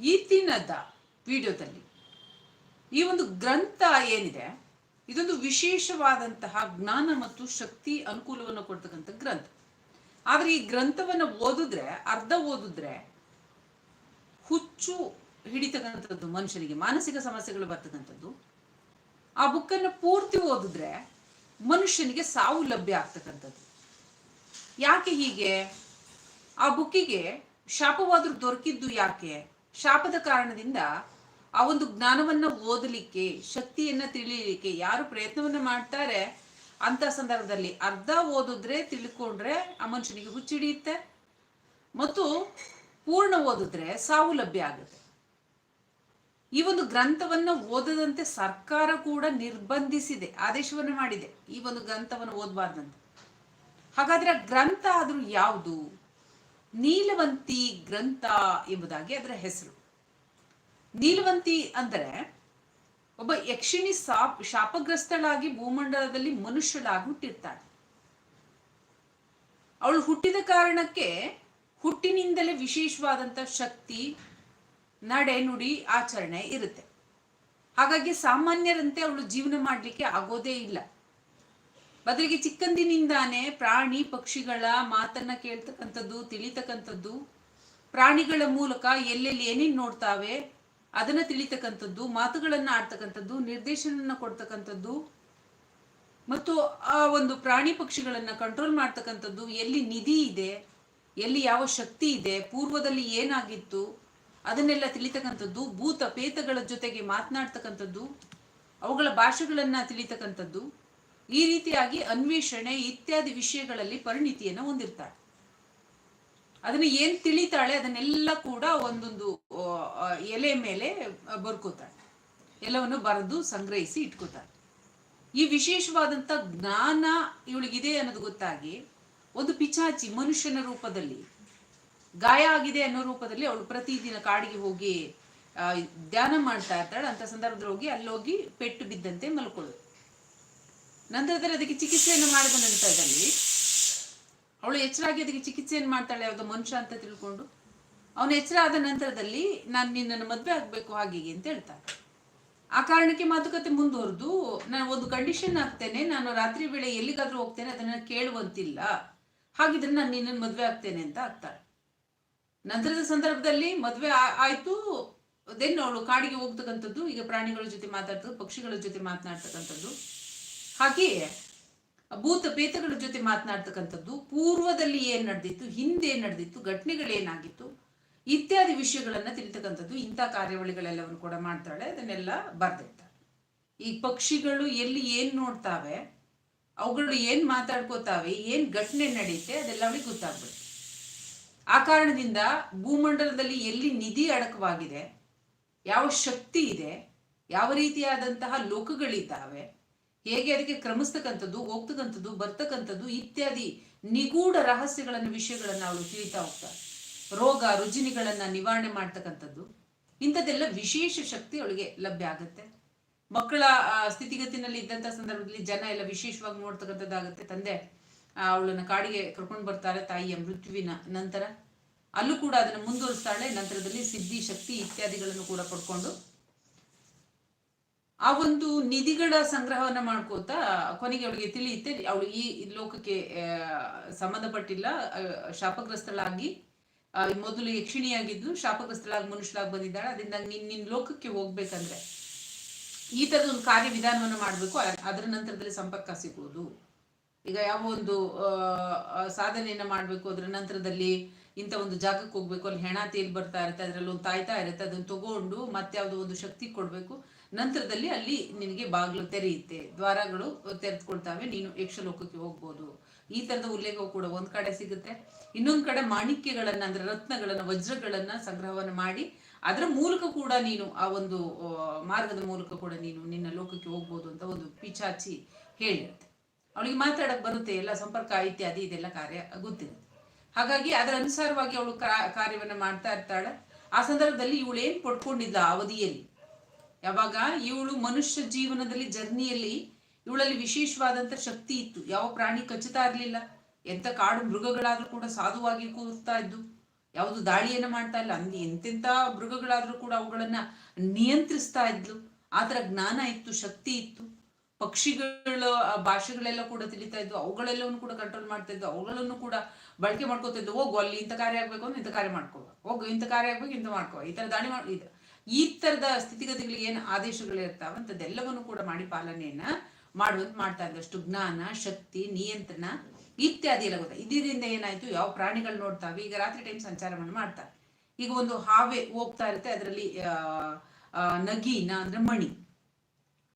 ಈ ದಿನದ ವಿಡಿಯೋದಲ್ಲಿ ಈ ಒಂದು ಗ್ರಂಥ ಏನಿದೆ, ಇದೊಂದು ವಿಶೇಷವಾದಂತಹ ಜ್ಞಾನ ಮತ್ತು ಶಕ್ತಿ ಅನುಕೂಲವನ್ನು ಕೊಡ್ತಕ್ಕಂಥ ಗ್ರಂಥ. ಆದರೆ ಈ ಗ್ರಂಥವನ್ನು ಓದಿದ್ರೆ, ಅರ್ಧ ಓದಿದ್ರೆ ಹುಚ್ಚು ಹಿಡಿತಕ್ಕಂಥದ್ದು ಮನುಷ್ಯನಿಗೆ, ಮಾನಸಿಕ ಸಮಸ್ಯೆಗಳು ಬರ್ತಕ್ಕಂಥದ್ದು. ಆ ಬುಕ್ಕನ್ನು ಪೂರ್ತಿ ಓದಿದ್ರೆ ಮನುಷ್ಯನಿಗೆ ಸಾವು ಲಭ್ಯ ಆಗ್ತಕ್ಕಂಥದ್ದು. ಯಾಕೆ ಹೀಗೆ? ಆ ಬುಕ್ಕಿಗೆ ಶಾಪವಾದರೂ ದೊರಕಿದ್ದು ಯಾಕೆ? ಶಾಪದ ಕಾರಣದಿಂದ ಆ ಒಂದು ಜ್ಞಾನವನ್ನ ಓದಲಿಕ್ಕೆ, ಶಕ್ತಿಯನ್ನ ತಿಳಿಯಲಿಕ್ಕೆ ಯಾರು ಪ್ರಯತ್ನವನ್ನ ಮಾಡ್ತಾರೆ? ಅಂತ ಸಂದರ್ಭದಲ್ಲಿ ಅರ್ಧ ಓದಿದ್ರೆ ತಿಳ್ಕೊಂಡ್ರೆ ಆ ಮನುಷ್ಯನಿಗೆ ಹುಚ್ಚಿಡಿಯುತ್ತೆ ಮತ್ತು ಪೂರ್ಣ ಓದಿದ್ರೆ ಸಾವು ಲಭ್ಯ ಆಗುತ್ತೆ. ಈ ಒಂದು ಗ್ರಂಥವನ್ನ ಓದದಂತೆ ಸರ್ಕಾರ ಕೂಡ ನಿರ್ಬಂಧಿಸಿದೆ, ಆದೇಶವನ್ನು ಮಾಡಿದೆ. ಈ ಒಂದು ಗ್ರಂಥವನ್ನು ಓದಬಾರ್ದಂತೆ. ಹಾಗಾದ್ರೆ ಗ್ರಂಥ ಆದ್ರೂ ಯಾವುದು? ನೀಲವಂತಿ ಗ್ರಂಥ ಎಂಬುದಾಗಿ ಅದರ ಹೆಸರು. ನೀಲವಂತಿ ಅಂದರೆ ಒಬ್ಬ ಯಕ್ಷಿಣಿ ಸಾಪ್ ಶಾಪಗ್ರಸ್ತಳಾಗಿ ಭೂಮಂಡಲದಲ್ಲಿ ಮನುಷ್ಯಳಾಗಿ ಹುಟ್ಟಿರ್ತಾಳೆ. ಅವಳು ಹುಟ್ಟಿದ ಕಾರಣಕ್ಕೆ ಹುಟ್ಟಿನಿಂದಲೇ ವಿಶೇಷವಾದಂತ ಶಕ್ತಿ, ನಡೆ, ನುಡಿ, ಆಚರಣೆ ಇರುತ್ತೆ. ಹಾಗಾಗಿ ಸಾಮಾನ್ಯರಂತೆ ಅವಳು ಜೀವನ ಮಾಡಲಿಕ್ಕೆ ಆಗೋದೇ ಇಲ್ಲ. ಬದಲಿಗೆ ಚಿಕ್ಕಂದಿನಿಂದಾನೆ ಪ್ರಾಣಿ ಪಕ್ಷಿಗಳ ಮಾತನ್ನ ಕೇಳ್ತಕ್ಕಂಥದ್ದು, ತಿಳಿತಕ್ಕಂಥದ್ದು, ಪ್ರಾಣಿಗಳ ಮೂಲಕ ಎಲ್ಲೆಲ್ಲಿ ಏನೇನ್ ನೋಡ್ತಾವೆ, ಅದನ್ನ ತಿಳಿತಕ್ಕಂಥದ್ದು, ಮಾತುಗಳನ್ನ ಆಡ್ತಕ್ಕಂಥದ್ದು ನಿರ್ದೇಶನ ಕೊಡ್ತಕ್ಕಂಥದ್ದು, ಮತ್ತು ಆ ಒಂದು ಪ್ರಾಣಿ ಪಕ್ಷಿಗಳನ್ನ ಕಂಟ್ರೋಲ್ ಮಾಡ್ತಕ್ಕಂಥದ್ದು, ಎಲ್ಲಿ ನಿಧಿ ಇದೆ, ಎಲ್ಲಿ ಯಾವ ಶಕ್ತಿ ಇದೆ, ಪೂರ್ವದಲ್ಲಿ ಏನಾಗಿತ್ತು, ಅದನ್ನೆಲ್ಲ ತಿಳಿತಕ್ಕಂಥದ್ದು ಭೂತ ಪೇತಗಳ ಜೊತೆಗೆ ಮಾತನಾಡ್ತಕ್ಕಂಥದ್ದು, ಅವುಗಳ ಭಾಷೆಗಳನ್ನ ತಿಳಿತಕ್ಕಂಥದ್ದು. ಈ ರೀತಿಯಾಗಿ ಅನ್ವೇಷಣೆ ಇತ್ಯಾದಿ ವಿಷಯಗಳಲ್ಲಿ ಪರಿಣಿತಿಯನ್ನು ಹೊಂದಿರ್ತಾಳೆ. ಅದನ್ನ ಏನ್ ತಿಳಿತಾಳೆ ಅದನ್ನೆಲ್ಲ ಕೂಡ ಒಂದೊಂದು ಎಲೆ ಮೇಲೆ ಬರ್ಕೋತಾಳೆ. ಎಲ್ಲವನ್ನು ಬರೆದು ಸಂಗ್ರಹಿಸಿ ಇಟ್ಕೋತಾಳೆ. ಈ ವಿಶೇಷವಾದಂತ ಜ್ಞಾನ ಇವಳಿಗಿದೆ ಅನ್ನೋದು ಗೊತ್ತಾಗಿ ಒಂದು ಪಿಚಾಚಿ ಮನುಷ್ಯನ ರೂಪದಲ್ಲಿ, ಗಾಯ ಆಗಿದೆ ಅನ್ನೋ ರೂಪದಲ್ಲಿ ಅವಳು ಪ್ರತಿದಿನ ಕಾಡಿಗೆ ಹೋಗಿ ಧ್ಯಾನ ಮಾಡ್ತಾ ಇರ್ತಾಳೆ. ಅಂತ ಸಂದರ್ಭದಲ್ಲಿ ಹೋಗಿ ಅಲ್ಲೋಗಿ ಪೆಟ್ಟು ಬಿದ್ದಂತೆ ಮಲ್ಕೊಳ್ಳೋದು ನಂತರದಲ್ಲಿ ಅದಕ್ಕೆ ಚಿಕಿತ್ಸೆಯನ್ನು ಮಾಡಿದ ನಂತರದಲ್ಲಿ ಅವಳು ಎಚ್ಚರಾಗಿ ಅದಕ್ಕೆ ಚಿಕಿತ್ಸೆಯನ್ನು ಮಾಡ್ತಾಳೆ, ಯಾವುದೋ ಮನುಷ್ಯ ಅಂತ ತಿಳ್ಕೊಂಡು. ಅವನು ಎಚ್ಚರ ಆದ ನಂತರದಲ್ಲಿ ನಾನು ನಿನ್ನನ್ನು ಮದುವೆ ಆಗಬೇಕು ಹಾಗೆ ಅಂತ ಹೇಳ್ತಾನೆ ಆ ಕಾರಣಕ್ಕೆ ಮಾತುಕತೆ ಮುಂದುವರೆದು, ನಾನು ಒಂದು ಕಂಡೀಷನ್ ಆಗ್ತೇನೆ ನಾನು ರಾತ್ರಿ ವೇಳೆ ಎಲ್ಲಿಗಾದ್ರೂ ಹೋಗ್ತೇನೆ, ಅದನ್ನು ಕೇಳುವಂತಿಲ್ಲ. ಹಾಗಿದ್ರೆ ನಾನು ನಿನ್ನನ್ನು ಮದುವೆ ಆಗ್ತೇನೆ ಅಂತ ಆಗ್ತಾಳೆ. ನಂತರದ ಸಂದರ್ಭದಲ್ಲಿ ಮದುವೆ ಆಯಿತು. ದೆನ್ ಅವಳು ಕಾಡಿಗೆ ಹೋಗ್ತಕ್ಕಂಥದ್ದು, ಈಗ ಪ್ರಾಣಿಗಳ ಜೊತೆ ಮಾತಾಡ್ತದ್ದು ಪಕ್ಷಿಗಳ ಜೊತೆ ಮಾತನಾಡ್ತಕ್ಕಂಥದ್ದು. ಹಾಗೆಯೇ ಭೂತ ಪೇತಗಳ ಜೊತೆ ಮಾತನಾಡ್ತಕ್ಕಂಥದ್ದು ಪೂರ್ವದಲ್ಲಿ ಏನ್ ನಡೆದಿತ್ತು, ಹಿಂದೆ ಏನು ನಡೆದಿತ್ತು ಘಟನೆಗಳೇನಾಗಿತ್ತು ಇತ್ಯಾದಿ ವಿಷಯಗಳನ್ನ ತಿಳಿತಕ್ಕಂಥದ್ದು ಇಂಥ ಕಾರ್ಯವಳಿಗಳೆಲ್ಲವನ್ನು ಕೂಡ ಮಾಡ್ತಾಳೆ, ಅದನ್ನೆಲ್ಲ ಬರ್ದಿರ್ತಾಳೆ. ಈ ಪಕ್ಷಿಗಳು ಎಲ್ಲಿ ಏನ್ ನೋಡ್ತಾವೆ, ಅವುಗಳು ಏನ್ ಮಾತಾಡ್ಕೋತಾವೆ, ಏನ್ ಘಟನೆ ನಡೆಯುತ್ತೆ, ಅದೆಲ್ಲ ಅವಳಿಗೆ ಗೊತ್ತಾಗ್ಬಿಡುತ್ತೆ. ಆ ಕಾರಣದಿಂದ ಭೂಮಂಡಲದಲ್ಲಿ ಎಲ್ಲಿ ನಿಧಿ ಅಡಕವಾಗಿದೆ, ಯಾವ ಶಕ್ತಿ ಇದೆ, ಯಾವ ರೀತಿಯಾದಂತಹ ಲೋಕಗಳಿದ್ದಾವೆ ಹೇಗೆ ಅದಕ್ಕೆ ಕ್ರಮಿಸ್ತಕ್ಕಂಥದ್ದು, ಹೋಗ್ತಕ್ಕಂಥದ್ದು, ಬರ್ತಕ್ಕಂಥದ್ದು ಇತ್ಯಾದಿ ನಿಗೂಢ ರಹಸ್ಯಗಳನ್ನು ವಿಷಯಗಳನ್ನ ಅವಳು ತಿಳಿತಾ ಹೋಗ್ತಾಳೆ ರೋಗ, ರುಜಿನಿಗಳನ್ನ ನಿವಾರಣೆ ಮಾಡ್ತಕ್ಕಂಥದ್ದು. ಇಂಥದ್ದೆಲ್ಲ ವಿಶೇಷ ಶಕ್ತಿ ಅವಳಿಗೆ ಲಭ್ಯ ಆಗುತ್ತೆ. ಮಕ್ಕಳ ಸ್ಥಿತಿಗತಿನಲ್ಲಿ ಇದ್ದಂಥ ಸಂದರ್ಭದಲ್ಲಿ ಜನ ಎಲ್ಲ ವಿಶೇಷವಾಗಿ ನೋಡ್ತಕ್ಕಂಥದ್ದಾಗುತ್ತೆ. ತಂದೆ ಅವಳನ್ನ ಕಾಡಿಗೆ ಕರ್ಕೊಂಡು ಬರ್ತಾರೆ, ತಾಯಿಯ ಮೃತ್ಯುವಿನ ನಂತರ. ಅಲ್ಲೂ ಕೂಡ ಅದನ್ನು ಮುಂದುವರಿಸ್ತಾಳೆ, ನಂತರದಲ್ಲಿ ಸಿದ್ಧಿ, ಶಕ್ತಿ ಇತ್ಯಾದಿಗಳನ್ನು ಕೂಡ ಪಡ್ಕೊಂಡು ಆ ಒಂದು ನಿಧಿಗಳ ಸಂಗ್ರಹವನ್ನ ಮಾಡ್ಕೋತಾ ಕೊನೆಗೆ ಅವಳಿಗೆ ತಿಳಿಯುತ್ತೆ. ಅವಳು ಈ ಲೋಕಕ್ಕೆ ಸಂಬಂಧಪಟ್ಟಿಲ್ಲ. ಶಾಪಗ್ರಸ್ತಳಾಗಿ ಮೊದಲು ಯಕ್ಷಿಣಿಯಾಗಿದ್ದು ಶಾಪಗ್ರಸ್ತಳಾಗಿ, ಮನುಷ್ಯಳಾಗಿ ಬಂದಿದ್ದಾಳೆ. ಅದರಿಂದ ನಿನ್ ನಿನ್ ಲೋಕಕ್ಕೆ ಹೋಗ್ಬೇಕಂದ್ರೆ ಈ ತರದ ಒಂದು ಕಾರ್ಯವಿಧಾನವನ್ನು ಮಾಡಬೇಕು. ಅದರ ನಂತರದಲ್ಲಿ ಸಂಪರ್ಕ ಸಿಗುವುದು. ಈಗ ಯಾವ ಒಂದು ಸಾಧನೆಯನ್ನ ಮಾಡಬೇಕು. ಅದರ ನಂತರದಲ್ಲಿ ಇಂಥ ಒಂದು ಜಾಗಕ್ಕೆ ಹೋಗ್ಬೇಕು. ಅಲ್ಲಿ ಹೆಣ ತೇಲ್ ಬರ್ತಾ ಇರುತ್ತೆ. ಅದರಲ್ಲಿ ಒಂದು ತಾಯ್ತಾ ಇರುತ್ತೆ. ಅದನ್ನ ತಗೊಂಡು ಮತ್ತೆ ಯಾವುದೋ ಒಂದು ಶಕ್ತಿ ಕೊಡ್ಬೇಕು. ನಂತರದಲ್ಲಿ ಅಲ್ಲಿ ನಿನಗೆ ಬಾಗಿಲು ತೆರೆಯುತ್ತೆ. ದ್ವಾರಗಳು ತೆರೆದುಕೊಳ್ತಾವೆ. ನೀನು ಯಕ್ಷಲೋಕಕ್ಕೆ ಹೋಗ್ಬೋದು. ಈ ತರದ ಉಲ್ಲೇಖವು ಕೂಡ ಒಂದ್ ಕಡೆ ಸಿಗುತ್ತೆ. ಇನ್ನೊಂದ್ ಕಡೆ ಮಾಣಿಕ್ಯಗಳನ್ನ, ಅಂದ್ರೆ ರತ್ನಗಳನ್ನ, ವಜ್ರಗಳನ್ನ ಸಂಗ್ರಹವನ್ನ ಮಾಡಿ ಅದರ ಮೂಲಕ ಕೂಡ ನೀನು ಆ ಒಂದು ಮಾರ್ಗದ ಮೂಲಕ ಕೂಡ ನೀನು ನಿನ್ನ ಲೋಕಕ್ಕೆ ಹೋಗ್ಬೋದು ಅಂತ ಒಂದು ಪಿಚಾಚಿ ಹೇಳಿರುತ್ತೆ. ಅವಳಿಗೆ ಮಾತಾಡಕ್ ಬರುತ್ತೆ. ಎಲ್ಲ ಸಂಪರ್ಕ, ಇತ್ಯಾದಿ, ಇದೆಲ್ಲ ಕಾರ್ಯ ಗೊತ್ತಿರುತ್ತೆ. ಹಾಗಾಗಿ ಅದರ ಅನುಸಾರವಾಗಿ ಅವಳು ಕಾರ್ಯವನ್ನ ಮಾಡ್ತಾ ಇರ್ತಾಳೆ. ಆ ಸಂದರ್ಭದಲ್ಲಿ ಇವಳು ಏನ್ ಪಡ್ಕೊಂಡಿದ್ದ ಅವಧಿಯಲ್ಲಿ? ಯಾವಾಗ ಇವಳು ಮನುಷ್ಯ ಜೀವನದಲ್ಲಿ, ಜರ್ನಿಯಲ್ಲಿ ಇವಳಲ್ಲಿ ವಿಶೇಷವಾದಂತ ಶಕ್ತಿ ಇತ್ತು. ಯಾವ ಪ್ರಾಣಿ ಕಚ್ಚುತ್ತಾ ಇರಲಿಲ್ಲ. ಎಂತ ಕಾಡು ಮೃಗಗಳಾದ್ರೂ ಕೂಡ ಸಾಧುವಾಗಿ ಕೂರ್ತಾ ಇದ್ದು, ಯಾವುದು ದಾಳಿಯನ್ನ ಮಾಡ್ತಾ ಇಲ್ಲ. ಅಂದ್ ಎಂತೆಂಥ ಮೃಗಗಳಾದ್ರೂ ಕೂಡ ಅವುಗಳನ್ನ ನಿಯಂತ್ರಿಸ್ತಾ ಇದ್ಲು. ಆತರ ಜ್ಞಾನ ಇತ್ತು, ಶಕ್ತಿ ಇತ್ತು. ಪಕ್ಷಿಗಳ ಭಾಷೆಗಳೆಲ್ಲ ಕೂಡ ತಿಳಿತಾ ಇದ್ವು. ಅವುಗಳೆಲ್ಲವನ್ನು ಕೂಡ ಕಂಟ್ರೋಲ್ ಮಾಡ್ತಾ ಇದ್ವು. ಅವುಗಳನ್ನು ಕೂಡ ಬಳಕೆ ಮಾಡ್ಕೋತಾ ಹೋಗು, ಅಲ್ಲಿ ಇಂಥ ಕಾರ್ಯ ಆಗ್ಬೇಕು ಅಂದ್ರೆ ಇಂಥ ಕಾರ್ಯ ಮಾಡ್ಕೋ. ಹೋಗು, ಇಂಥ ಕಾರ್ಯ ಆಗ್ಬೇಕು, ಇಂಥ ಮಾಡ್ಕೋ. ಈ ತರ ದಾಳಿ ಮಾಡಿ ಈ ತರದ ಸ್ಥಿತಿಗತಿಗಳು ಏನು ಆದೇಶಗಳು ಅಂತದೆಲ್ಲವನ್ನು ಕೂಡ ಮಾಡಿ ಪಾಲನೆಯನ್ನ ಮಾಡುವಂತ ಮಾಡ್ತಾ ಇದ್ದಷ್ಟು ಜ್ಞಾನ, ಶಕ್ತಿ, ನಿಯಂತ್ರಣ ಇತ್ಯಾದಿ ಎಲ್ಲ ಗೊತ್ತಾ. ಇದರಿಂದ ಏನಾಯ್ತು? ಯಾವ ಪ್ರಾಣಿಗಳು ನೋಡ್ತಾವೆ? ಈಗ ರಾತ್ರಿ ಟೈಮ್ ಸಂಚಾರವನ್ನು ಮಾಡ್ತಾರೆ. ಈಗ ಒಂದು ಹಾವೆ ಹೋಗ್ತಾ ಇರುತ್ತೆ, ಅದರಲ್ಲಿ ನಗೀನ ಅಂದ್ರೆ ಮಣಿ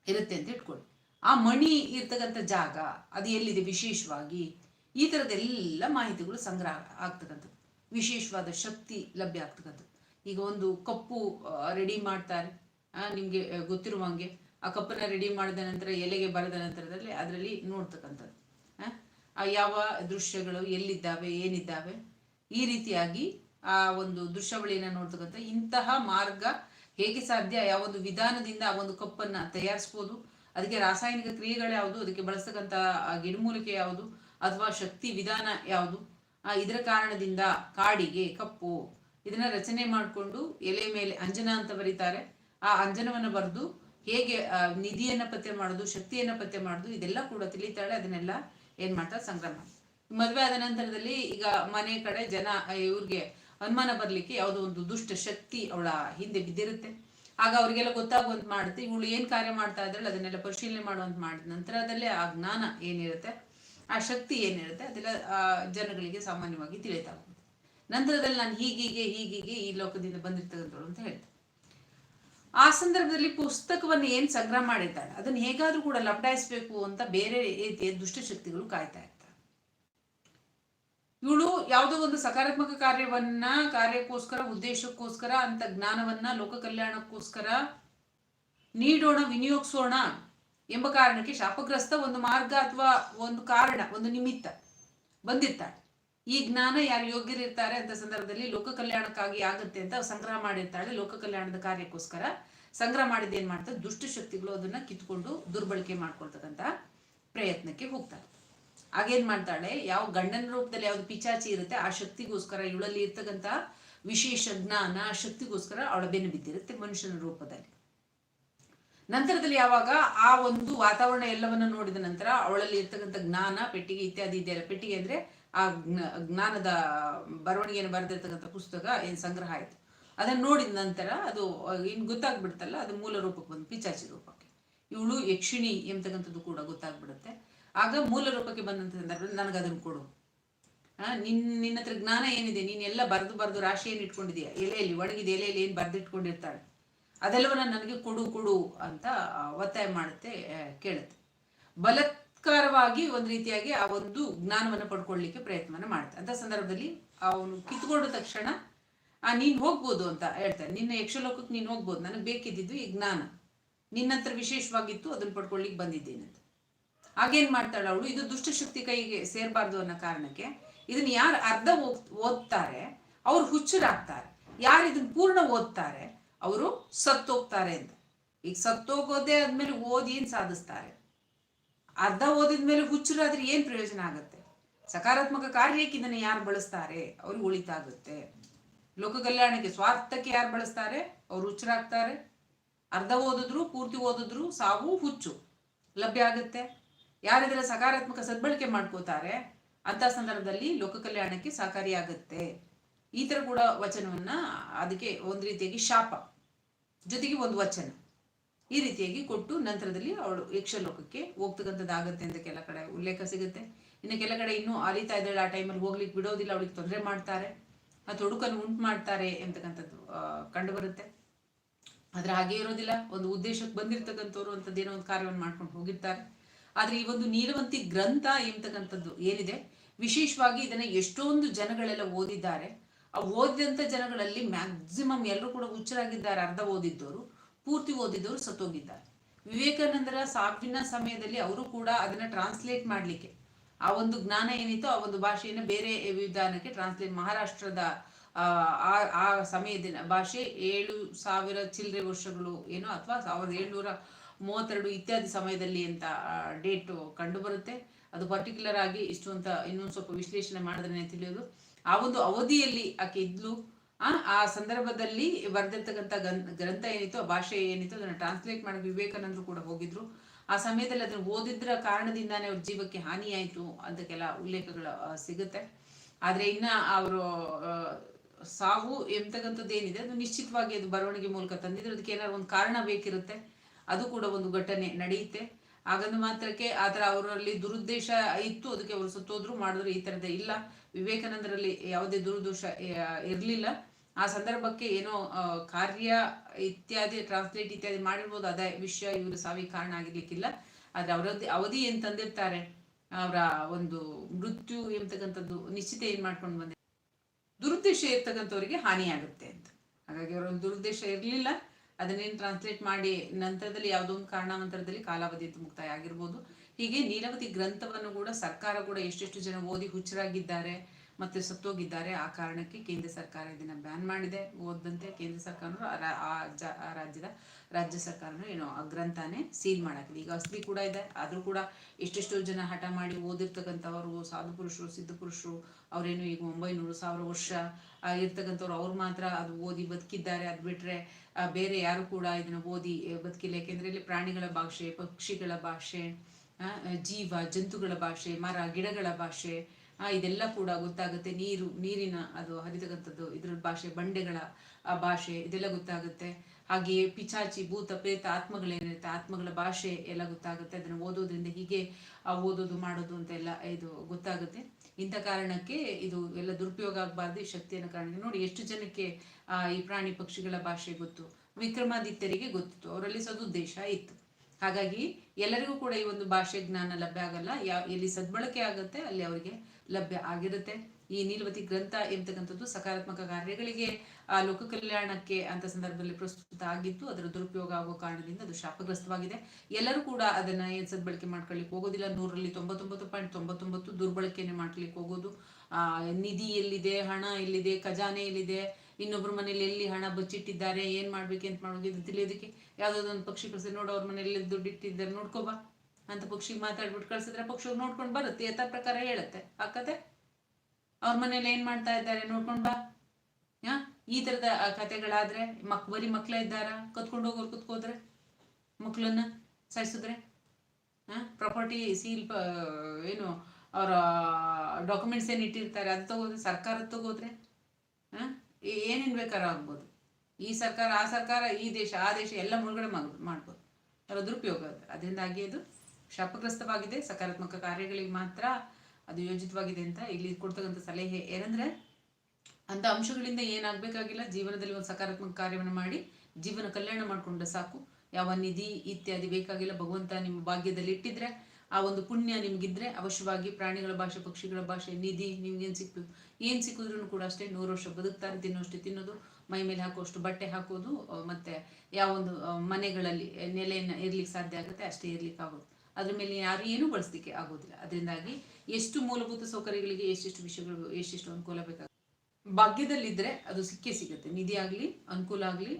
ಇರುತ್ತೆ ಅಂತ ಇಟ್ಕೊಳ್ಳಿ. ಆ ಮಣಿ ಇರ್ತಕ್ಕಂಥ ಜಾಗ, ಅದು ಎಲ್ಲಿದೆ ವಿಶೇಷವಾಗಿ? ಈ ಥರದ್ದೆಲ್ಲ ಮಾಹಿತಿಗಳು ಸಂಗ್ರಹ ಆಗ್ತಕ್ಕಂಥದ್ದು. ವಿಶೇಷವಾದ ಶಕ್ತಿ ಲಭ್ಯ ಆಗ್ತಕ್ಕಂಥದ್ದು. ಈಗ ಒಂದು ಕಪ್ಪು ರೆಡಿ ಮಾಡ್ತಾರೆ. ನಿಮಗೆ ಗೊತ್ತಿರುವಂಗೆ ಆ ಕಪ್ಪನ್ನ ರೆಡಿ ಮಾಡಿದ ನಂತರ ಎಲೆಗೆ ಬರೆದ ನಂತರದಲ್ಲಿ ಅದರಲ್ಲಿ ನೋಡ್ತಕ್ಕಂಥದ್ದು. ಆ, ಯಾವ ದೃಶ್ಯಗಳು ಎಲ್ಲಿದ್ದಾವೆ ಏನಿದ್ದಾವೆ. ಈ ರೀತಿಯಾಗಿ ಆ ಒಂದು ದೃಶ್ಯಾವಳಿಯನ್ನ ನೋಡ್ತಕ್ಕಂಥ ಇಂತಹ ಮಾರ್ಗ ಹೇಗೆ ಸಾಧ್ಯ ಯಾವ ಒಂದು ವಿಧಾನದಿಂದ ಆ ಒಂದು ಕಪ್ಪನ್ನ ತಯಾರಿಸ್ಬೋದು. ಅದಕ್ಕೆ ರಾಸಾಯನಿಕ ಕ್ರಿಯೆಗಳು ಯಾವುದು ಅದಕ್ಕೆ ಬಳಸ್ತಕ್ಕಂಥ ಗಿಡಮೂಲಿಕೆ ಯಾವುದು ಅಥವಾ ಶಕ್ತಿ ವಿಧಾನ ಯಾವುದು. ಇದರ ಕಾರಣದಿಂದ ಕಾಡಿಗೆ ಕಪ್ಪು ಇದನ್ನ ರಚನೆ ಮಾಡಿಕೊಂಡು ಎಲೆ ಮೇಲೆ ಅಂಜನ ಅಂತ ಬರೀತಾರೆ. ಆ ಅಂಜನವನ್ನ ಬರೆದು ಹೇಗೆ ನಿಧಿಯನ್ನ ಪತ್ತೆ ಮಾಡೋದು, ಶಕ್ತಿಯನ್ನ ಪತ್ತೆ ಮಾಡೋದು, ಇದೆಲ್ಲ ಕೂಡ ತಿಳಿತಾಳೆ, ಅದನ್ನೆಲ್ಲ ಏನ್ ಮಾಡ್ತಾರೆ ಸಂಗ್ರಹ. ಮದ್ವೆ ಆದ ನಂತರದಲ್ಲಿ ಈಗ ಮನೆ ಕಡೆ ಜನ ಇವ್ರಿಗೆ ಅನುಮಾನ ಬರ್ಲಿಕ್ಕೆ ಯಾವುದೋ ಒಂದು ದುಷ್ಟ ಶಕ್ತಿ ಅವಳ ಹಿಂದೆ ಬಿದ್ದಿರುತ್ತೆ. ಆಗ ಅವರಿಗೆಲ್ಲ ಗೊತ್ತಾಗುವಂತ ಮಾಡುತ್ತೆ, ಇವಳು ಏನ್ ಕಾರ್ಯ ಮಾಡ್ತಾ ಇದ್ದಾಳೆ, ಅದನ್ನೆಲ್ಲ ಪರಿಶೀಲನೆ ಮಾಡುವಂತ ಮಾಡಿದ ನಂತರದಲ್ಲೇ ಆ ಜ್ಞಾನ ಏನಿರುತ್ತೆ, ಆ ಶಕ್ತಿ ಏನಿರುತ್ತೆ, ಅದೆಲ್ಲ ಜನಗಳಿಗೆ ಸಾಮಾನ್ಯವಾಗಿ ತಿಳಿತಾ ನಂತರದಲ್ಲಿ ನಾನು ಹೀಗೀಗೆ ಹೀಗೀಗೆ ಈ ಲೋಕದಿಂದ ಬಂದಿರ್ತಕ್ಕಂಥವ್ರು ಅಂತ ಹೇಳ್ತಾರೆ ಆ ಸಂದರ್ಭದಲ್ಲಿ ಪುಸ್ತಕವನ್ನು ಏನು ಸಂಗ್ರಹ ಮಾಡಿರ್ತಾಳೆ ಅದನ್ನ ಹೇಗಾದ್ರೂ ಕೂಡ ಲಪಡಾಯಿಸ್ಬೇಕು ಅಂತ ಬೇರೆ ರೀತಿಯ ದುಷ್ಟಶಕ್ತಿಗಳು ಕಾಯ್ತಾ ಇರ್ತಾರೆ. ಇವಳು ಯಾವುದೋ ಒಂದು ಸಕಾರಾತ್ಮಕ ಕಾರ್ಯವನ್ನ, ಕಾರ್ಯಕ್ಕೋಸ್ಕರ, ಉದ್ದೇಶಕ್ಕೋಸ್ಕರ ಅಂತ ಜ್ಞಾನವನ್ನ, ಲೋಕ ಕಲ್ಯಾಣಕ್ಕೋಸ್ಕರ ನೀಡೋಣ, ವಿನಿಯೋಗಿಸೋಣ ಎಂಬ ಕಾರಣಕ್ಕೆ ಶಾಪಗ್ರಸ್ತ ಒಂದು ಮಾರ್ಗ ಅಥವಾ ಒಂದು ಕಾರಣ, ಒಂದು ನಿಮಿತ್ತ ಬಂದಿರ್ತಾಳೆ. ಈ ಜ್ಞಾನ ಯಾರು ಯೋಗ್ಯರಿರ್ತಾರೆ ಅಂತ ಸಂದರ್ಭದಲ್ಲಿ ಲೋಕ ಕಲ್ಯಾಣಕ್ಕಾಗಿ ಆಗುತ್ತೆ ಅಂತ ಸಂಗ್ರಹ ಮಾಡಿರ್ತಾಳೆ ಲೋಕ ಕಲ್ಯಾಣದ ಕಾರ್ಯಕ್ಕೋಸ್ಕರ. ಸಂಗ್ರಹ ಮಾಡಿದ ಏನ್ ಮಾಡ್ತಾರೆ ದುಷ್ಟಶಕ್ತಿಗಳು ಅದನ್ನ ಕಿತ್ಕೊಂಡು ದುರ್ಬಳಕೆ ಮಾಡ್ಕೊಳ್ತಕ್ಕಂತ ಪ್ರಯತ್ನಕ್ಕೆ ಹೋಗ್ತಾರೆ ಆಗೇನ್ ಮಾಡ್ತಾಳೆ? ಯಾವ ಗಂಡನ ರೂಪದಲ್ಲಿ ಯಾವ್ದು ಪಿಚಾಚಿ ಇರುತ್ತೆ, ಆ ಶಕ್ತಿಗೋಸ್ಕರ ಇವಳಲ್ಲಿ ಇರ್ತಕ್ಕಂತ ವಿಶೇಷ ಜ್ಞಾನ, ಆ ಶಕ್ತಿಗೋಸ್ಕರ ಅವಳ ಬೆನ್ನು ಬಿದ್ದಿರುತ್ತೆ ಮನುಷ್ಯನ ರೂಪದಲ್ಲಿ. ನಂತರದಲ್ಲಿ ಯಾವಾಗ ಆ ಒಂದು ವಾತಾವರಣ ಎಲ್ಲವನ್ನ ನೋಡಿದ ನಂತರ ಅವಳಲ್ಲಿ ಇರ್ತಕ್ಕಂಥ ಜ್ಞಾನ, ಪೆಟ್ಟಿಗೆ ಇತ್ಯಾದಿ ಇದೆಯಲ್ಲ, ಪೆಟ್ಟಿಗೆ ಅಂದ್ರೆ ಆ ಜ್ಞ- ಜ್ಞಾನದ ಬರವಣಿಗೆಯನ್ನು ಬರೆದಿರ್ತಕ್ಕಂಥ ಪುಸ್ತಕ ಏನು ಸಂಗ್ರಹ ಆಯ್ತು. ಅದನ್ನ ನೋಡಿದ ನಂತರ ಅದು ಇನ್ ಗೊತ್ತಾಗ್ಬಿಡ್ತಲ್ಲ, ಅದು ಮೂಲ ರೂಪಕ್ಕೆ ಬಂದು ಪಿಚಾಚಿ ರೂಪಕ್ಕೆ. ಇವಳು ಯಕ್ಷಿಣಿ ಎಂಬತಕ್ಕಂಥದ್ದು ಕೂಡ ಗೊತ್ತಾಗ್ಬಿಡುತ್ತೆ. ಆಗ ಮೂಲ ರೂಪಕ್ಕೆ ಬಂದಂಥ ಸಂದರ್ಭದಲ್ಲಿ ನನಗೆ ಅದನ್ನು ಕೊಡು. ನಿನ್ನ ನಿನ್, ನಿನ್ನ ಹತ್ರ ಜ್ಞಾನ ಏನಿದೆ? ನೀನ್ ಎಲ್ಲ ಬರೆದು ಬರೆದು ರಾಶಿ ಏನು ಇಟ್ಕೊಂಡಿದೀಯ ಎಲೆಯಲ್ಲಿ ಒಣಗಿದ, ಎಲೆಯಲ್ಲಿ ಏನು ಬರೆದಿಟ್ಕೊಂಡಿರ್ತಾಳೆ? ಅದೆಲ್ಲವನ್ನ ನನಗೆ ಕೊಡು ಕೊಡು ಅಂತ ಒತ್ತಾಯ ಮಾಡುತ್ತೆ ಕೇಳುತ್ತೆ. ಕೇಳುತ್ತೆ ಬಲಾತ್ಕಾರವಾಗಿ ಒಂದು ರೀತಿಯಾಗಿ ಆ ಒಂದು ಜ್ಞಾನವನ್ನು ಪಡ್ಕೊಳ್ಳಿಕ್ಕೆ ಪ್ರಯತ್ನವನ್ನು ಮಾಡುತ್ತೆ ಅಂತ ಸಂದರ್ಭದಲ್ಲಿ ಅವನು ಕಿತ್ಕೊಂಡ ತಕ್ಷಣ, ಆ, ನೀನ್ ಹೋಗ್ಬೋದು ಅಂತ ಹೇಳ್ತಾರೆ ನಿನ್ನ ಯಕ್ಷಲೋಕಕ್ಕೆ ನೀನ್ ಹೋಗ್ಬೋದು, ನನಗೆ ಬೇಕಿದ್ದಿದ್ದು ಈ ಜ್ಞಾನ. ನಿನ್ನತ್ರ ವಿಶೇಷವಾಗಿತ್ತು, ಅದನ್ನ ಪಡ್ಕೊಳ್ಳಿಕ್ಕೆ ಬಂದಿದ್ದೇನೆ ಅಂತ. ಆಗೇನ್ ಮಾಡ್ತಾಳೆ ಅವಳು? ಇದು ದುಷ್ಟಶಕ್ತಿ ಕೈಗೆ ಸೇರ್ಬಾರ್ದು ಅನ್ನೋ ಕಾರಣಕ್ಕೆ ಇದನ್ನ ಯಾರು ಅರ್ಧ ಓದ್- ಓದ್ತಾರೆ, ಅವ್ರು ಹುಚ್ಚರಾಗ್ತಾರೆ. ಯಾರು ಇದನ್ನ ಪೂರ್ಣ ಓದ್ತಾರೆ, ಅವರು ಸತ್ತೋಗ್ತಾರೆ ಅಂತ. ಈಗ ಸತ್ತೋಗೋದೇ ಆದ್ಮೇಲೆ ಓದಿ ಏನ್ ಸಾಧಿಸ್ತಾರೆ? ಅರ್ಧ ಓದಿದ ಮೇಲೆ ಹುಚ್ಚರಾದ್ರೆ ಏನು ಪ್ರಯೋಜನ ಆಗುತ್ತೆ? ಸಕಾರಾತ್ಮಕ ಕಾರ್ಯಕ್ಕೆ ಇದನ್ನ ಯಾರು ಬಳಸ್ತಾರೆ? ಅವ್ರಿಗೆ ಉಳಿತಾಗುತ್ತೆ. ಲೋಕ ಕಲ್ಯಾಣಕ್ಕೆ ಸ್ವಾರ್ಥಕ್ಕೆ ಯಾರು ಬಳಸ್ತಾರೆ? ಅವ್ರು ಹುಚ್ಚರಾಗ್ತಾರೆ. ಅರ್ಧ ಓದಿದ್ರು, ಪೂರ್ತಿ ಓದಿದ್ರು ಸಾವು ಹುಚ್ಚು. ಲಭ್ಯ ಆಗುತ್ತೆ. ಯಾರಿದ್ರೆ ಸಕಾರಾತ್ಮಕ ಸದ್ಬಳಕೆ ಮಾಡ್ಕೋತಾರೆ ಅಂತ ಸಂದರ್ಭದಲ್ಲಿ ಲೋಕ ಕಲ್ಯಾಣಕ್ಕೆ ಸಹಕಾರಿಯಾಗುತ್ತೆ ಈ ತರ ಕೂಡ ವಚನವನ್ನ ಅದಕ್ಕೆ ಒಂದು ರೀತಿಯಾಗಿ ಶಾಪ. ಜೊತೆಗೆ ಒಂದು ವಚನ. ಈ ರೀತಿಯಾಗಿ ಕೊಟ್ಟು ನಂತರದಲ್ಲಿ ಅವಳು ಯಕ್ಷಲೋಕಕ್ಕೆ ಹೋಗ್ತಕ್ಕಂಥದ್ದಾಗತ್ತೆ ಅಂತ ಕೆಲ ಕಡೆ ಉಲ್ಲೇಖ ಸಿಗುತ್ತೆ. ಇನ್ನು ಕೆಲ ಕಡೆ ಇನ್ನೂ ಅರಿತಾ ಇದ್ದಾಳೆ, ಆ ಟೈಮಲ್ಲಿ ಹೋಗ್ಲಿಕ್ಕೆ ಬಿಡೋದಿಲ್ಲ, ಅವಳಿಗೆ ತೊಂದರೆ ಮಾಡ್ತಾರೆ. ಆ ತೊಡುಕನ್ನು ಉಂಟು ಮಾಡ್ತಾರೆ ಎಂತಕ್ಕಂಥದ್ದು ಕಂಡು ಬರುತ್ತೆ ಆದ್ರೆ ಹಾಗೆ ಇರೋದಿಲ್ಲ. ಒಂದು ಉದ್ದೇಶಕ್ಕೆ ಬಂದಿರತಕ್ಕಂಥವ್ರು ಅಂತದ್ದೇನೋ ಒಂದು ಕಾರ್ಯವನ್ನು ಮಾಡ್ಕೊಂಡು ಹೋಗಿರ್ತಾರೆ. ಆದ್ರೆ ಈ ಒಂದು ನೀಲವಂತಿ ಗ್ರಂಥ ಎಂತಕ್ಕಂಥದ್ದು ಏನಿದೆ? ವಿಶೇಷವಾಗಿ ಇದನ್ನ ಎಷ್ಟೊಂದು ಜನಗಳೆಲ್ಲ ಓದಿದ್ದಾರೆ. ಆ ಓದಿದಂತ ಜನಗಳಲ್ಲಿ ಮ್ಯಾಕ್ಸಿಮಮ್ ಎಲ್ಲರೂ ಕೂಡ ಹುಚ್ಚರಾಗಿದ್ದಾರೆ ಅರ್ಧ ಓದಿದ್ದವರು. ಪೂರ್ತಿ ಓದಿದವರು ಸತ್ತೋಗಿದ್ದಾರೆ. ವಿವೇಕಾನಂದರ ಸಾವಿನ ಸಮಯದಲ್ಲಿ ಅವರು ಕೂಡ ಅದನ್ನ ಟ್ರಾನ್ಸ್ಲೇಟ್ ಮಾಡಲಿಕ್ಕೆ, ಆ ಒಂದು ಜ್ಞಾನ ಏನಿತ್ತು ಆ ಒಂದು ಭಾಷೆಯನ್ನು ಬೇರೆ ವಿಧಾನಕ್ಕೆ ಟ್ರಾನ್ಸ್ಲೇಟ್ ಮಹಾರಾಷ್ಟ್ರದ, ಆ ಸಮಯದ ಭಾಷೆ ಏಳು ಸಾವಿರ ಚಿಲ್ಲರೆ ವರ್ಷಗಳು ಏನೋ ಅಥವಾ ಸಾವಿರದ ಏಳ್ನೂರ ಮೂವತ್ತೆರಡು ಇತ್ಯಾದಿ ಸಮಯದಲ್ಲಿ ಅಂತ ಡೇಟ್ ಕಂಡು ಬರುತ್ತೆ ಅದು ಪರ್ಟಿಕ್ಯುಲರ್ ಆಗಿ ಇಷ್ಟು ಅಂತ ಇನ್ನೊಂದು ಸ್ವಲ್ಪ ವಿಶ್ಲೇಷಣೆ ಮಾಡಿದ್ರೆ ತಿಳಿಯೋದು. ಆ ಒಂದು ಅವಧಿಯಲ್ಲಿ ಆಕೆ ಇದ್ಲು. ಆ ಆ ಸಂದರ್ಭದಲ್ಲಿ ಬರೆದಿರ್ತಕ್ಕಂಥ ಗ್ರಂಥ ಏನಿತ್ತು, ಆ ಭಾಷೆ ಏನಿತ್ತು ಅದನ್ನು ಟ್ರಾನ್ಸ್ಲೇಟ್ ಮಾಡಿ ವಿವೇಕಾನಂದರು ಕೂಡ ಹೋಗಿದ್ರು. ಆ ಸಮಯದಲ್ಲಿ ಅದನ್ನು ಓದಿದ್ರ ಕಾರಣದಿಂದಾನೇ ಅವ್ರ ಜೀವಕ್ಕೆ ಹಾನಿಯಾಯಿತು ಅಂತ ಕೆಲ ಉಲ್ಲೇಖಗಳು ಸಿಗುತ್ತೆ. ಆದರೆ ಇನ್ನ ಅವರು ಸಾವು ಎಂತಕ್ಕಂಥದ್ದು ಏನಿದೆ, ಅದು ನಿಶ್ಚಿತವಾಗಿ ಅದು ಬರವಣಿಗೆ ಮೂಲಕ ತಂದಿದ್ರು. ಅದಕ್ಕೆ ಏನಾದ್ರು ಒಂದು ಕಾರಣ ಬೇಕಿರುತ್ತೆ, ಅದು ಕೂಡ ಒಂದು ಘಟನೆ ನಡೆಯುತ್ತೆ. ಆಗಂದು ಮಾತ್ರಕ್ಕೆ ಆತರ ಅವರಲ್ಲಿ ದುರುದ್ದೇಶ ಇತ್ತು, ಅದಕ್ಕೆ ಅವರು ಸುತ್ತೋದ್ರು, ಮಾಡಿದ್ರು ಈ ತರದ ಇಲ್ಲ. ವಿವೇಕಾನಂದರಲ್ಲಿ ಯಾವುದೇ ದುರುದ್ದೇಶ ಇರಲಿಲ್ಲ. ಆ ಸಂದರ್ಭಕ್ಕೆ ಏನೋ ಕಾರ್ಯ ಇತ್ಯಾದಿ ಟ್ರಾನ್ಸ್ಲೇಟ್ ಇತ್ಯಾದಿ ಮಾಡಿರ್ಬೋದು, ಅದೇ ವಿಷಯ ಇವರು ಸಾವಿಗೆ ಕಾರಣ ಆಗಿರ್ಲಿಕ್ಕಿಲ್ಲ. ಆದ್ರೆ ಅವರದ್ದು ಅವಧಿ ಏನ್ ತಂದಿರ್ತಾರೆ, ಅವರ ಒಂದು ಮೃತ್ಯು ಎಂಬತಕ್ಕಂಥದ್ದು ನಿಶ್ಚಿತ ಏನ್ ಮಾಡ್ಕೊಂಡು ಬಂದ ದುರುದ್ದೇಶ ಇರ್ತಕ್ಕಂಥವ್ರಿಗೆ ಹಾನಿಯಾಗುತ್ತೆ ಅಂತ. ಹಾಗಾಗಿ ಅವರ ದುರುದ್ದೇಶ ಇರಲಿಲ್ಲ. ಅದನ್ನೇನು ಟ್ರಾನ್ಸ್ಲೇಟ್ ಮಾಡಿ ನಂತರದಲ್ಲಿ ಯಾವುದೋ ಒಂದು ಕಾರಣಾಂತರದಲ್ಲಿ ಕಾಲಾವಧಿ ಮುಕ್ತಾಯ ಆಗಿರ್ಬೋದು. ಹೀಗೆ ನೀಲವತಿ ಗ್ರಂಥವನ್ನು ಕೂಡ ಸರ್ಕಾರ ಕೂಡ ಎಷ್ಟೆಷ್ಟು ಜನ ಓದಿ ಹುಚ್ಚರಾಗಿದ್ದಾರೆ ಮತ್ತೆ ಸತ್ತೋಗಿದ್ದಾರೆ. ಆ ಕಾರಣಕ್ಕೆ ಕೇಂದ್ರ ಸರ್ಕಾರ ಇದನ್ನ ಬ್ಯಾನ್ ಮಾಡಿದೆ. ಓದಂತೆ ಕೇಂದ್ರ ಸರ್ಕಾರ ಆ ರಾಜ್ಯದ, ರಾಜ್ಯ ಸರ್ಕಾರನು ಏನೋ ಗ್ರಂಥನೇ ಸೀಲ್ ಮಾಡಾಕಿದೆ. ಈಗ ಅಸ್ಲಿ ಕೂಡ ಇದೆ. ಆದ್ರೂ ಕೂಡ ಎಷ್ಟೆಷ್ಟೋ ಜನ ಹಠ ಮಾಡಿ ಓದಿರ್ತಕ್ಕಂಥವರು, ಸಾಧು ಪುರುಷರು, ಸಿದ್ಧ ಪುರುಷರು, ಅವರೇನು ಈಗ ಒಂಬೈನೂರು ಸಾವಿರ ವರ್ಷ ಇರ್ತಕ್ಕಂಥವ್ರು ಅವ್ರು ಮಾತ್ರ ಅದು ಓದಿ ಬದುಕಿದ್ದಾರೆ. ಅದು ಬಿಟ್ರೆ ಬೇರೆ ಯಾರು ಕೂಡ ಇದನ್ನ ಓದಿ ಬದುಕಿಲ್ಲ. ಯಾಕೆಂದ್ರೆ ಇಲ್ಲಿ ಪ್ರಾಣಿಗಳ ಭಾಷೆ, ಪಕ್ಷಿಗಳ ಭಾಷೆ ಜೀವ, ಜಂತುಗಳ ಭಾಷೆ, ಮರ, ಗಿಡಗಳ ಭಾಷೆ ಇದೆಲ್ಲ ಕೂಡ ಗೊತ್ತಾಗುತ್ತೆ. ನೀರು, ನೀರಿನ ಅದು ಹರಿತಕ್ಕಂಥದ್ದು ಇದ್ರ ಭಾಷೆ, ಬಂಡೆಗಳ, ಆ, ಭಾಷೆ ಇದೆಲ್ಲ ಗೊತ್ತಾಗುತ್ತೆ. ಹಾಗೆಯೇ ಪಿಚಾಚಿ, ಭೂತ, ಪ್ರೇತ, ಆತ್ಮಗಳೇನಿರುತ್ತೆ, ಆತ್ಮಗಳ ಭಾಷೆ ಎಲ್ಲ ಗೊತ್ತಾಗುತ್ತೆ. ಅದನ್ನು ಓದೋದ್ರಿಂದ ಹೀಗೆ ಓದೋದು, ಮಾಡೋದು ಅಂತ ಎಲ್ಲ ಇದು ಗೊತ್ತಾಗುತ್ತೆ. ಇಂಥ ಕಾರಣಕ್ಕೆ ಇದು ಎಲ್ಲ ದುರುಪಯೋಗ ಆಗಬಾರ್ದು ಈ ಶಕ್ತಿಯನ್ನು ಕಾರಣಕ್ಕೆ. ನೋಡಿ, ಎಷ್ಟು ಜನಕ್ಕೆ ಈ ಪ್ರಾಣಿ ಪಕ್ಷಿಗಳ ಭಾಷೆ ಗೊತ್ತು? ವಿಕ್ರಮಾದಿತ್ಯರಿಗೆ ಗೊತ್ತಿತ್ತು. ಅವರಲ್ಲಿ ಸದುದ್ದೇಶ ಇತ್ತು. ಹಾಗಾಗಿ ಎಲ್ಲರಿಗೂ ಕೂಡ ಈ ಒಂದು ಭಾಷೆ ಜ್ಞಾನ ಲಭ್ಯ ಆಗಲ್ಲ. ಯಾವ ಎಲ್ಲಿ ಸದ್ಬಳಕೆ ಆಗುತ್ತೆ, ಅಲ್ಲಿ ಅವರಿಗೆ ಲಭ್ಯ ಆಗಿರುತ್ತೆ. ಈ ನೀಲವತಿ ಗ್ರಂಥ ಇರ್ತಕ್ಕಂಥದ್ದು ಸಕಾರಾತ್ಮಕ ಕಾರ್ಯಗಳಿಗೆ, ಆ ಲೋಕ ಕಲ್ಯಾಣಕ್ಕೆ ಅಂತ ಸಂದರ್ಭದಲ್ಲಿ ಪ್ರಸ್ತುತ ಆಗಿತ್ತು ಅದರ ದುರುಪಯೋಗ ಆಗುವ ಕಾರಣದಿಂದ ಅದು ಶಾಪಗ್ರಸ್ತವಾಗಿದೆ. ಎಲ್ಲರೂ ಕೂಡ ಅದನ್ನ ಏನ್ ಸದ್ಬಳಕೆ ಮಾಡ್ಕೊಳ್ಳಿಕ್ಕೆ ಹೋಗೋದಿಲ್ಲ. ನೂರಲ್ಲಿ ತೊಂಬತ್ತೊಂಬತ್ತು ಪಾಯಿಂಟ್ ತೊಂಬತ್ತೊಂಬತ್ತು ದುರ್ಬಳಕೆನೆ ಮಾಡ್ಲಿಕ್ಕೆ ಹೋಗೋದು. ಆ, ನಿಧಿ ಎಲ್ಲಿದೆ, ಹಣ ಎಲ್ಲಿದೆ, ಖಜಾನೆ ಎಲ್ಲಿದೆ ಇನ್ನೊಬ್ರ ಮನೇಲಿ ಎಲ್ಲಿ ಹಣ ಬಚ್ಚಿಟ್ಟಿದ್ದಾರೆ, ಏನ್ ಮಾಡ್ಬೇಕು ಅಂತ ಮಾಡೋದು ತಿಳಿಯೋದಕ್ಕೆ ಒಂದು ಪಕ್ಷಿ ಕಳ್ಸಿದ್ರೆ ನೋಡು ಅವ್ರ ಮನೇಲಿ ದುಡ್ಡು ಇಟ್ಟಿದ್ದಾರೆ ನೋಡ್ಕೋಬಾ ಅಂತ ಪಕ್ಷಿಗೆ ಮಾತಾಡ್ಬಿಟ್ಟು ಕಳ್ಸಿದ್ರೆ ಪಕ್ಷಿ ನೋಡ್ಕೊಂಡು ಬರುತ್ತೆ, ಯಥ ಪ್ರಕಾರ ಹೇಳುತ್ತೆ. ಕತೆ? ಅವ್ರ ಮನೇಲಿ ಏನ್ ಮಾಡ್ತಾ ಇದ್ದಾರೆ ನೋಡ್ಕೊಂಡು ಬಾ. ಯಾ ಈ ತರದ ಕತೆಗಳಾದ್ರೆ ಮಕ್, ಬರೀ ಮಕ್ಳ ಇದ್ದಾರ? ಕತ್ಕೊಂಡು ಹೋಗೋರು ಕುತ್ಕೋದ್ರೆ ಮಕ್ಕಳನ್ನ ಸಾಯಿಸಿದ್ರೆ ಹಾ? ಪ್ರಾಪರ್ಟಿ ಸೀಲ್ ಏನು, ಅವರ ಡಾಕ್ಯುಮೆಂಟ್ಸ್ ಏನು ಇಟ್ಟಿರ್ತಾರೆ, ಅದು ತಗೋದ್ರೆ, ಸರ್ಕಾರ ತಗೋದ್ರೆ? ಹಾ? ಏನೇನ್ ಬೇಕಾದ್ರೂ ಆಗ್ಬೋದು. ಈ ಸರ್ಕಾರ, ಆ ಸರ್ಕಾರ, ಈ ದೇಶ, ಆ ದೇಶ ಎಲ್ಲ ಮುಳುಗಡೆ ಮಾಡ್ಬೋದು. ಅದರ ದುರುಪಯೋಗ ಅದು. ಅದರಿಂದಾಗಿ ಅದು ಶಾಪಗ್ರಸ್ತವಾಗಿದೆ. ಸಕಾರಾತ್ಮಕ ಕಾರ್ಯಗಳಿಗೆ ಮಾತ್ರ ಅದು ಯೋಜಿತವಾಗಿದೆ ಅಂತ ಇಲ್ಲಿ ಕೊಡ್ತಕ್ಕಂಥ ಸಲಹೆ ಏನಂದ್ರೆ ಅಂತ ಅಂಶಗಳಿಂದ ಏನಾಗಬೇಕಾಗಿಲ್ಲ. ಜೀವನದಲ್ಲಿ ಒಂದು ಸಕಾರಾತ್ಮಕ ಕಾರ್ಯವನ್ನು ಮಾಡಿ, ಜೀವನ ಕಲ್ಯಾಣ ಮಾಡಿಕೊಂಡ್ರೆ ಸಾಕು. ಯಾವ ನಿಧಿ ಇತ್ಯಾದಿ ಬೇಕಾಗಿಲ್ಲ. ಭಗವಂತ ನಿಮ್ಮ ಭಾಗ್ಯದಲ್ಲಿ ಇಟ್ಟಿದ್ರೆ ಆ ಒಂದು ಪುಣ್ಯ ನಿಮ್ಗಿದ್ರೆ ಅವಶ್ಯವಾಗಿ ಪ್ರಾಣಿಗಳ ಭಾಷೆ, ಪಕ್ಷಿಗಳ ಭಾಷೆ, ನಿಧಿ ನಿಮ್ಗೇನು ಸಿಕ್ತು? ಏನು ಸಿಕ್ಕಿದ್ರು ಕೂಡ ಅಷ್ಟೇ ನೂರು ವರ್ಷ ಬದುಕ್ತಾರೆ, ತಿನ್ನೋಷ್ಟು ತಿನ್ನೋದು, ಮೈ ಮೇಲೆ ಹಾಕುವಷ್ಟು ಬಟ್ಟೆ ಹಾಕೋದು ಮತ್ತೆ ಯಾವೊಂದು ಮನೆಗಳಲ್ಲಿ ನೆಲೆಯನ್ನು ಇರ್ಲಿಕ್ಕೆ ಸಾಧ್ಯ ಆಗುತ್ತೆ, ಅಷ್ಟೇ ಇರ್ಲಿಕ್ಕೆ ಆಗೋದು. ಅದ್ರ ಮೇಲೆ ಯಾರು ಏನು ಬಳಸಲಿಕ್ಕೆ ಆಗೋದಿಲ್ಲ. ಅದರಿಂದಾಗಿ ಎಷ್ಟು ಮೂಲಭೂತ ಸೌಕರ್ಯಗಳಿಗೆ ಎಷ್ಟೆಷ್ಟು ವಿಷಯಗಳು, ಎಷ್ಟೆಷ್ಟು ಅನುಕೂಲ ಬೇಕಾಗುತ್ತೆ? ಭಾಗ್ಯದಲ್ಲಿದ್ದರೆ ಅದು ಸಿಕ್ಕೇ ಸಿಗುತ್ತೆ. ನಿಧಿ ಆಗಲಿ, ಅನುಕೂಲ ಆಗಲಿ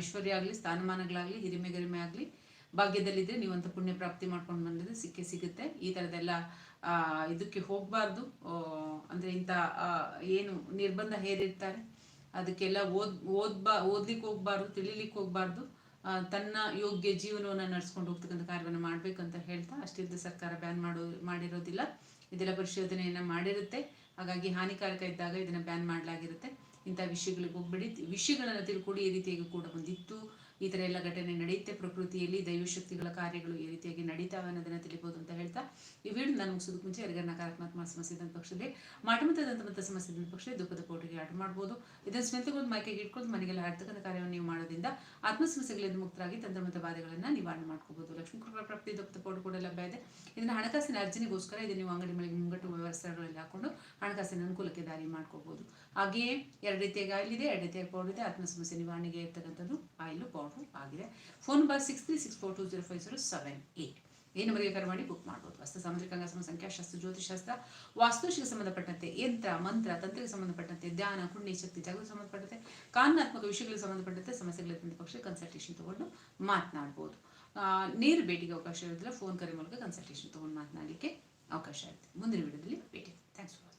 ಐಶ್ವರ್ಯ ಆಗಲಿ, ಸ್ಥಾನಮಾನಗಳಾಗಲಿ, ಹಿರಿಮೆ, ಗರಿಮೆ ಆಗಲಿ ಭಾಗ್ಯದಲ್ಲಿದ್ರೆ ನೀವಂತ ಪುಣ್ಯ ಪ್ರಾಪ್ತಿ ಮಾಡ್ಕೊಂಡು ಬಂದಿದ್ದು ಸಿಕ್ಕೇ ಸಿಗುತ್ತೆ. ಈ ಥರದ್ದೆಲ್ಲ ಇದಕ್ಕೆ ಹೋಗಬಾರ್ದು. ಅಂದರೆ ಇಂಥ ಏನು ನಿರ್ಬಂಧ ಹೇರಿರ್ತಾರೆ. ಅದಕ್ಕೆಲ್ಲ ಓದ್, ಓದ್ಬಾ, ಓದ್ಲಿಕ್ಕೆ ಹೋಗ್ಬಾರ್ದು, ತಿಳಿಲಿಕ್ಕೆ ಹೋಗ್ಬಾರ್ದು. ತನ್ನ ಯೋಗ್ಯ ಜೀವನವನ್ನು ನಡೆಸ್ಕೊಂಡು ಹೋಗ್ತಕ್ಕಂಥ ಕಾರ್ಯವನ್ನು ಮಾಡ್ಬೇಕಂತ ಹೇಳ್ತಾ ಅಷ್ಟಿದ್ದ ಸರ್ಕಾರ ಬ್ಯಾನ್ ಮಾಡೋ, ಮಾಡಿರೋದಿಲ್ಲ. ಇದೆಲ್ಲ ಪರಿಶೋಧನೆಯನ್ನ ಮಾಡಿರುತ್ತೆ. ಹಾಗಾಗಿ ಹಾನಿಕಾರಕ ಇದ್ದಾಗ ಇದನ್ನ ಬ್ಯಾನ್ ಮಾಡಲಾಗಿರುತ್ತೆ. ಇಂಥ ವಿಷಯಗಳಿಗೆ ಹೋಗ್ಬಿಡಿ. ವಿಷಯಗಳನ್ನು ತಿಳ್ಕೊಡಿ. ಈ ರೀತಿಯಾಗಿ ಕೂಡ ಬಂದಿತ್ತು. ಈ ಥರ ಎಲ್ಲ ಘಟನೆ ನಡೆಯುತ್ತೆ. ಪ್ರಕೃತಿಯಲ್ಲಿ ದೈವಶಕ್ತಿಗಳ ಕಾರ್ಯಗಳು ಈ ರೀತಿಯಾಗಿ ನಡೀತಾವೆ ಅನ್ನೋದನ್ನ ತಿಳಿಬಹುದು ಅಂತ ಹೇಳ್ತಾ ಈ ವಿಡಿಯೋ ನಾನು ಮುಗಿಸೋದಕ್ಕೆ ಮುಂಚೆ ಯಾರಿಗಾರ ನಕಾರಾತ್ಮಕ ಸಮಸ್ಯೆ ಇದ್ದಂಥ ಪಕ್ಷದಲ್ಲಿ ಮತ್ತೆ ಸಮಸ್ಯೆ ಇದ್ದಂಥ ಪಕ್ಷದಲ್ಲಿ ದುಃಖದ ಕೋಟಿಗೆ ಆಟ ಮಾಡ್ಬೋದು. ಇದನ್ನು ಸ್ಮೆಂತಗೊಂಡು ಮೈಕೆಗೆ ಇಟ್ಕೊಂಡು ಮನೆಗೆಲ್ಲ ಆಡ್ತಕ್ಕಂಥ ಕಾರ್ಯವನ್ನು ನೀವು ಮಾಡೋದ್ರಿಂದ ಆತ್ಮ ಸಮಸ್ಯೆಗಳಿಂದ ಮುಕ್ತರಾಗಿ ತಂತ್ರಮತ ಬಾಧೆಗಳನ್ನು ನಿವಾರಣೆ ಮಾಡ್ಕೋಬಹುದು ಲಕ್ಷ್ಮೀ ಕೃಪಾ ಪ್ರಾಪ್ತಿ, ದುಃಖದ ಪೌಡರ್ ಕೂಡ ಲಭ್ಯ ಇದೆ. ಇದನ್ನ ಹಣಕಾಸಿನ ಅರ್ಜಿನಿಗೋಸ್ಕರ ಇದನ್ನು ನೀವು ಅಂಗಡಿ ಮಳಿಗೆ ಮುಂಗಟ್ಟು ವ್ಯವಸ್ಥೆಗಳಲ್ಲಿ ಹಾಕೊಂಡು ಹಣಕಾಸಿನ ಅನುಕೂಲಕ್ಕೆ ದಾರಿ ಮಾಡ್ಕೋಬಹುದು ಹಾಗೆಯೇ ಎರಡು ರೀತಿಯಾಗಿ ಆಯಿಲ್ ಎರಡು ರೀತಿಯಾಗಿ ಪೌಡರ್ ಇದೆ ಆತ್ಮ ಸಮಸ್ಯೆ ನಿವಾರಣೆಗೆ ಇರ್ತಕ್ಕಂಥದ್ದು ಆಯಿಲು, ಪೌಡರ್. ಆಗಿದೆ. Phone number six three six four two zero five zero seven eight ಈ ನಂಬರ್ಗೆ ಕರೆ ಮಾಡಿ ಬುಕ್ ಮಾಡ್ಬೋದು. ವಾಸ್ತು, ಸಾಮಾಜಿಕ ಅಂಗಸಮ ಸಂಖ್ಯಾಶಾಸ್ತ್ರ ಜ್ಯೋತಿಷಾಸ್ತ್ರ ವಾಸ್ತುಶಿಗೆ ಸಂಬಂಧಪಟ್ಟಂತೆ, ಯಂತ್ರ, ಮಂತ್ರ, ತಂತ್ರಕ್ಕೆ ಸಂಬಂಧಪಟ್ಟಂತೆ, ಧ್ಯಾನ ಕುಣ್ಣಿ ಶಕ್ತಿ, ಜಾಗೃತಿ ಸಂಬಂಧಪಟ್ಟಂತೆ, ಕಾನೂನಾತ್ಮಕ ವಿಷಯಗಳಿಗೆ ಸಂಬಂಧಪಟ್ಟಂತೆ ಸಮಸ್ಯೆಗಳಿದ್ದಂಥ ಪಕ್ಷ ಕನ್ಸಲ್ಟೇಷನ್ ತಗೊಂಡು ಮಾತನಾಡ್ಬೋದು. ನೇರ ಭೇಟಿಗೆ ಅವಕಾಶ ಇರೋದಿಲ್ಲ ಫೋನ್ ಕರೆ ಮೂಲಕ ಕನ್ಸಲ್ಟೇಷನ್ ತಗೊಂಡು ಮಾತನಾಡಲಿಕ್ಕೆ ಅವಕಾಶ ಇರುತ್ತೆ. ಮುಂದಿನ ವಿಡಿಯೋದಲ್ಲಿ ಭೇಟಿ ಥ್ಯಾಂಕ್ಸ್ ಫಾರ್